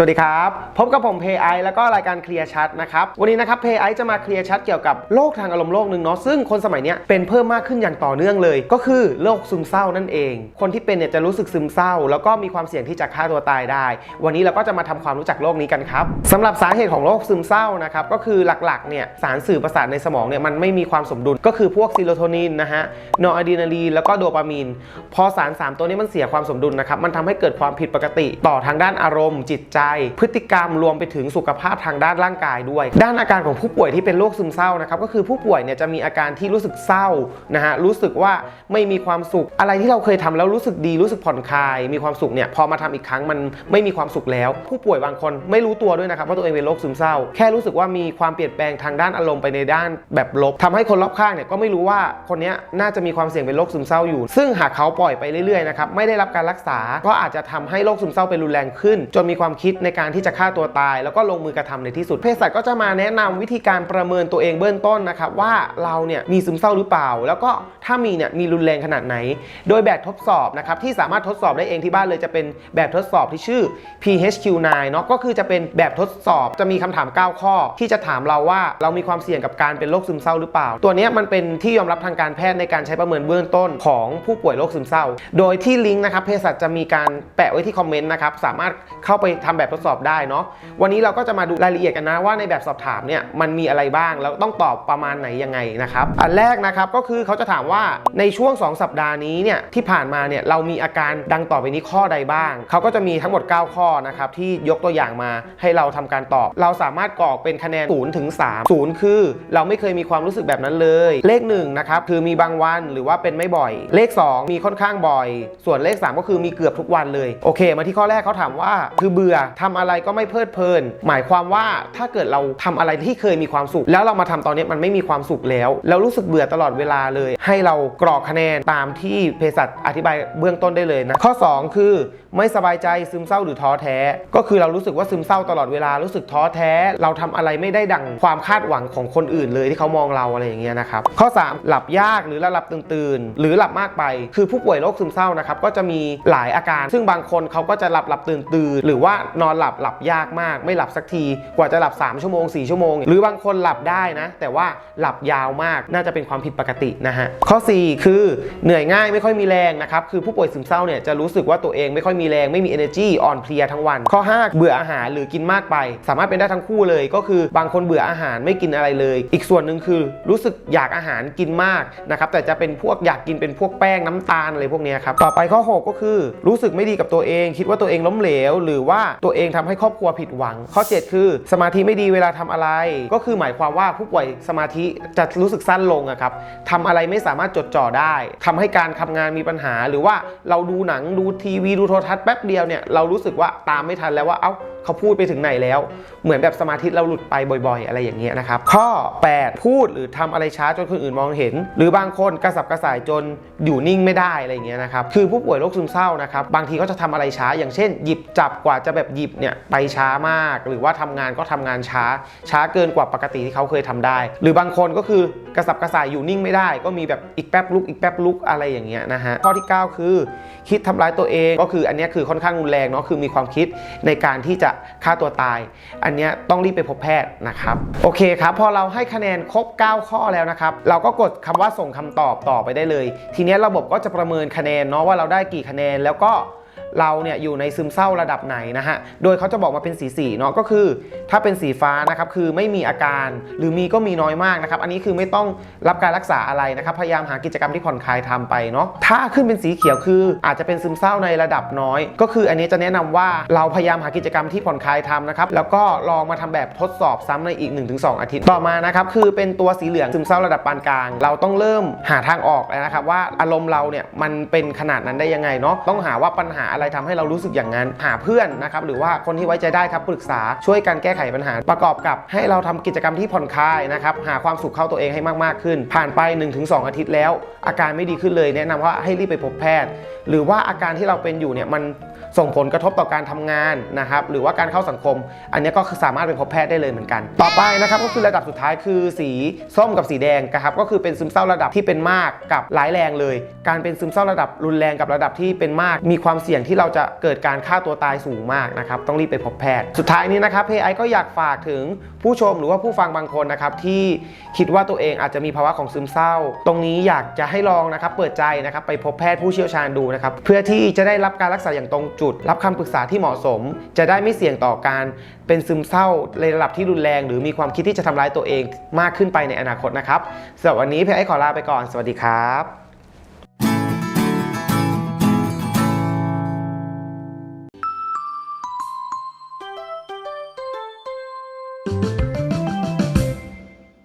สวัสดีครับ พบกับผมเพย์ไอแล้วก็รายการเคลียร์ชัดนะครับ วันนี้นะครับเพย์ไอจะมาเคลียร์ชัดเกี่ยวกับโรคทางอารมณ์โรคหนึ่งเนาะซึ่งคนสมัยนี้เป็นเพิ่มมากขึ้นอย่างต่อเนื่องเลย ก็คือโรคซึมเศร้านั่นเอง คนที่เป็นเนี่ยจะรู้สึกซึมเศร้า แล้วก็มีความเสี่ยงที่จะฆ่าตัวตายได้ วันนี้เราก็จะมาทำความรู้จักโรคนี้กันครับสำหรับสาเหตุของโรคซึมเศร้านะครับก็คือหลักๆเนี่ยสารสื่อประสาทในสมองเนี่ยมันไม่มีความสมดุลก็คือพวกซีโรโทนินนะฮะนอร์อะดรีนาลีนแล้วก็โดปามีนพอสาร3ตัวนี้มันเสียความสมดุลนะครับมันทำให้เกิดความผิดปกติ ต่อทางด้านอารมณ์จิตใจพฤติกรรมรวมไปถึงสุขภาพทางด้านร่างกายด้วย ด้านอาการของผู้ป่วยที่เป็นโรคซึมเศร้านะครับก็คือผู้ป่วยเนี่ยจะมีอาการที่รู้สึกเศร้านะฮะรู้สึกว่าไม่มีความสุข อะไรที่เราเคยทำแล้วรู้สึกดีรู้สึกผ่อนคลาย มีความสุขเนี่ยพอมาทำอีกครั้งมันไม่มีความสุขแล้ว ผู้ป่วยบางคนไม่รู้ตัวด้วยนะครับว่าตัวเองเป็นโรคซึมเศร้า แค่รู้สึกว่ามีความเปลี่ยนแปลงทางด้านอารมณ์ไปในด้านแบบลบทำให้คนรอบข้างเนี่ยก็ไม่รู้ว่าคนนี้น่าจะมีความเสี่ยงเป็นโรคซึมเศร้าอยู่ ซึ่งหากเขาปล่อยไปเรื่อยๆนะครับไม่ได้รับการรักษาก็อาจจะทำให้โรคซึมเศร้าเป็นรุนแรงขึ้น จนมีความคิดในการที่จะฆ่าตัวตาย แล้วก็ลงมือกระทำในที่สุดเภสัชก็จะมาแนะนำวิธีการประเมินตัวเองเบื้องต้นนะครับว่าเราเนี่ยมีซึมเศร้าหรือเปล่า แล้วก็ถ้ามีเนี่ยมีรุนแรงขนาดไหน โดยแบบทดสอบนะครับที่สามารถทดสอบได้เองที่บ้านเลยจะเป็นแบบทดสอบที่ชื่อ PHQ-9 เนาะก็คือจะเป็นแบบทดสอบจะมีคำถาม 9 ข้อ ที่จะถามเราว่าเรามีความเสี่ยงกับการเป็นโรคซึมเศร้าหรือเปล่า ตัวนี้มันเป็นที่ยอมรับทางการแพทย์ในการใช้ประเมินเบื้องต้นของผู้ป่วยโรคซึมเศร้า โดยที่ลิงก์นะครับเภสัชจะมีการแปะไว้ที่คอมเมนต์นะครับสามารถเข้าไปทำแบบทดสอบได้เนาะวันนี้เราก็จะมาดูรายละเอียดกันนะว่าในแบบสอบถามเนี่ยมันมีอะไรบ้างแล้วต้องตอบประมาณไหนยังไงนะครับอันแรกนะครับก็คือเขาจะถามว่าในช่วง 2 สัปดาห์นี้เนี่ยที่ผ่านมาเนี่ยเรามีอาการดังต่อไปนี้ข้อใดบ้าง เขาก็จะมีทั้งหมด 9 ข้อนะครับที่ยกตัวอย่างมาให้เราทำการตอบ เราสามารถกรอกเป็นคะแนน0ถึง3 0 คือ เราไม่เคยมีความรู้สึกแบบนั้นเลย เลข1นะครับคือมีบางวันหรือว่าเป็นไม่บ่อย เลข 2 มีค่อนข้างบ่อย ส่วนเลข 3 ก็คือมีเกือบทุกวันเลย โอเค มาที่ข้อแรกเขาถามว่า คือเบื่อทำอะไรก็ไม่เพลิดเพลิน หมายความว่าถ้าเกิดเราทำอะไรที่เคยมีความสุข แล้วเรามาทำตอนนี้มันไม่มีความสุขแล้ว แล้วรู้สึกเบื่อตลอดเวลาเลย ให้เรากรอกคะแนนตามที่เภสัชอธิบายเบื้องต้นได้เลยนะ ข้อ 2 คือไม่สบายใจซึมเศร้าหรือท้อแท้ ก็คือเรารู้สึกว่าซึมเศร้าตลอดเวลารู้สึกท้อแท้ เราทำอะไรไม่ได้ดังความคาดหวังของคนอื่นเลยที่เขามองเราอะไรอย่างเงี้ยนะครับข้อ 3 หลับยากหรือหลับตื่นๆหรือหลับมากไป คือผู้ป่วยโรคซึมเศร้านะครับก็จะมีหลายอาการ ซึ่งบางคนเขาก็จะหลับหลับตื่นตื่นหรือว่านอนหลับหลับยากมาก ไม่หลับสักที กว่าจะหลับ 3 ชั่วโมง 4 ชั่วโมง หรือบางคนหลับได้นะ แต่ว่าหลับยาวมากน่าจะเป็นความผิดปกตินะฮะ ข้อ 4 คือเหนื่อยง่ายไม่ค่อยมีแรงนะครับ คือผู้ป่วยซึมเศร้าเนี่ยจะรู้สึกว่าตัวเองไม่ค่อยมีแรงไม่มี energy อ่อนเพลียทั้งวัน ข้อ 5 เบื่ออาหารหรือกินมากไป สามารถเป็นได้ทั้งคู่เลย ก็คือบางคนเบื่ออาหารไม่กินอะไรเลย อีกส่วนหนึ่งคือรู้สึกอยากอาหารกินมากนะครับแต่จะเป็นพวกอยากกินเป็นพวกแป้งน้ำตาลอะไรพวกนี้ครับต่อไปข้อ 6 ก็คือ รู้สึกไม่ดีกับตัวเอง คิดว่าตัวเองล้มเหลว หรือว่าตัวัวเองทำให้ครอบครัวผิดหวัง ข้อ 7 คือ สมาธิไม่ดีเวลาทำอะไร ก็คือหมายความว่าผู้ป่วยสมาธิจะรู้สึกสั้นลงอะครับทำอะไรไม่สามารถจดจ่อได้ทำให้การทำงานมีปัญหา หรือว่าเราดูหนังดูทีวีดูโทรทัศน์แป๊บเดียวเนี่ยเรารู้สึกว่าตามไม่ทันแล้วว่าเอ้า เขาพูดไปถึงไหนแล้ว เหมือนแบบสมาธิเราหลุดไปบ่อย ๆ อะไรอย่างเงี้ยนะครับข้อ 8 พูดหรือทำอะไรช้าจนคนอื่นมองเห็น หรือบางคนกระสับกระส่ายจนอยู่นิ่งไม่ได้อะไรอย่างเงี้ยนะครับคือผู้ป่วยโรคซึมเศร้านะครับบางทีก็จะทำอะไรช้า อย่างเช่น หยิบจับกว่าจะแบบหยิบเนี่ยไปช้ามาก หรือว่าทำงานก็ทำงานช้า ช้าเกินกว่าปกติที่เขาเคยทำได้ หรือบางคนก็คือกระสับกระส่ายอยู่นิ่งไม่ได้ ก็มีแบบอีกแป๊บลุกอีกแป๊บลุกอะไรอย่างเงี้ยนะฮะข้อที่ 9 คือ คิดทำร้ายตัวเองก็คืออันนี้คือค่อนข้างรุนแรงเนาะคือมีความคิดในการที่จะฆ่าตัวตาย อันนี้ต้องรีบไปพบแพทย์นะครับโอเคครับพอเราให้คะแนนครบ 9 ข้อแล้วนะครับเราก็กดคำว่าส่งคำตอบต่อไปได้เลย ทีนี้ระบบก็จะประเมินคะแนนเนาะว่าเราได้กี่คะแนนแล้วก็ เราเนี่ยอยู่ในซึมเศร้าระดับไหนนะฮะ โดยเขาจะบอกมาเป็นสีสีเนาะก็คือ ถ้าเป็นสีฟ้านะครับคือไม่มีอาการ หรือมีก็มีน้อยมากนะครับ อันนี้คือไม่ต้องรับการรักษาอะไรนะครับ พยายามหากิจกรรมที่ผ่อนคลายทำไปเนาะ ถ้าขึ้นเป็นสีเขียวคืออาจจะเป็นซึมเศร้าในระดับน้อย ก็คืออันนี้จะแนะนำว่าเราพยายามหากิจกรรมที่ผ่อนคลายทำนะครับแล้วก็ลองมาทำแบบทดสอบซ้ำในอีก 1-2 อาทิตย์ต่อมานะครับคือเป็นตัวสีเหลืองซึมเศร้าระดับปานกลาง เราต้องเริ่มหาทางออกแล้วนะครับว่าอารมณ์เราเนี่ยมันเป็นขนาดนั้นได้ยังไงเนาะต้องหาว่าปัญหาอะไรทำให้เรารู้สึกอย่างนั้น หาเพื่อนนะครับหรือว่าคนที่ไว้ใจได้ครับปรึกษาช่วยกันแก้ไขปัญหา ประกอบกับให้เราทำกิจกรรมที่ผ่อนคลายนะครับหาความสุขเข้าตัวเองให้มากๆขึ้น ผ่านไป 1-2 อาทิตย์แล้ว อาการไม่ดีขึ้นเลยแนะนำว่าให้รีบไปพบแพทย์ หรือว่าอาการที่เราเป็นอยู่เนี่ยมัน ส่งผลกระทบต่อการทำงานนะครับหรือว่าการเข้าสังคม อันนี้ก็คือสามารถไปพบแพทย์ได้เลยเหมือนกัน ต่อไปนะครับก็คือระดับสุดท้ายคือสีส้มกับสีแดงนะครับก็คือเป็นซึมเศร้าระดับที่เป็นมากกับร้ายแรงเลย การเป็นซึมเศร้าระดับรุนแรงกับระดับที่เป็นมาก มีความเสี่ยงที่เราจะเกิดการฆ่าตัวตายสูงมากนะครับต้องรีบไปพบแพทย์ สุดท้ายนี้นะครับเพไอก็อยากฝากถึงผู้ชมหรือว่าผู้ฟังบางคนนะครับที่คิดว่าตัวเองอาจจะมีภาวะของซึมเศร้า ตรงนี้อยากจะให้ลองนะครับเปิดใจนะครับไปพบแพทย์ผู้เชี่ยวชาญดูนะครับเพื่อที่จะได้รับการรักษาอย่างตรงจุด รับคำปรึกษาที่เหมาะสม จะได้ไม่เสี่ยงต่อการเป็นซึมเศร้าในระดับที่รุนแรง หรือมีความคิดที่จะทำร้ายตัวเองมากขึ้นไปในอนาคตนะครับสำหรับวันนี้เพไอขอลาไปก่อน สวัสดีครับ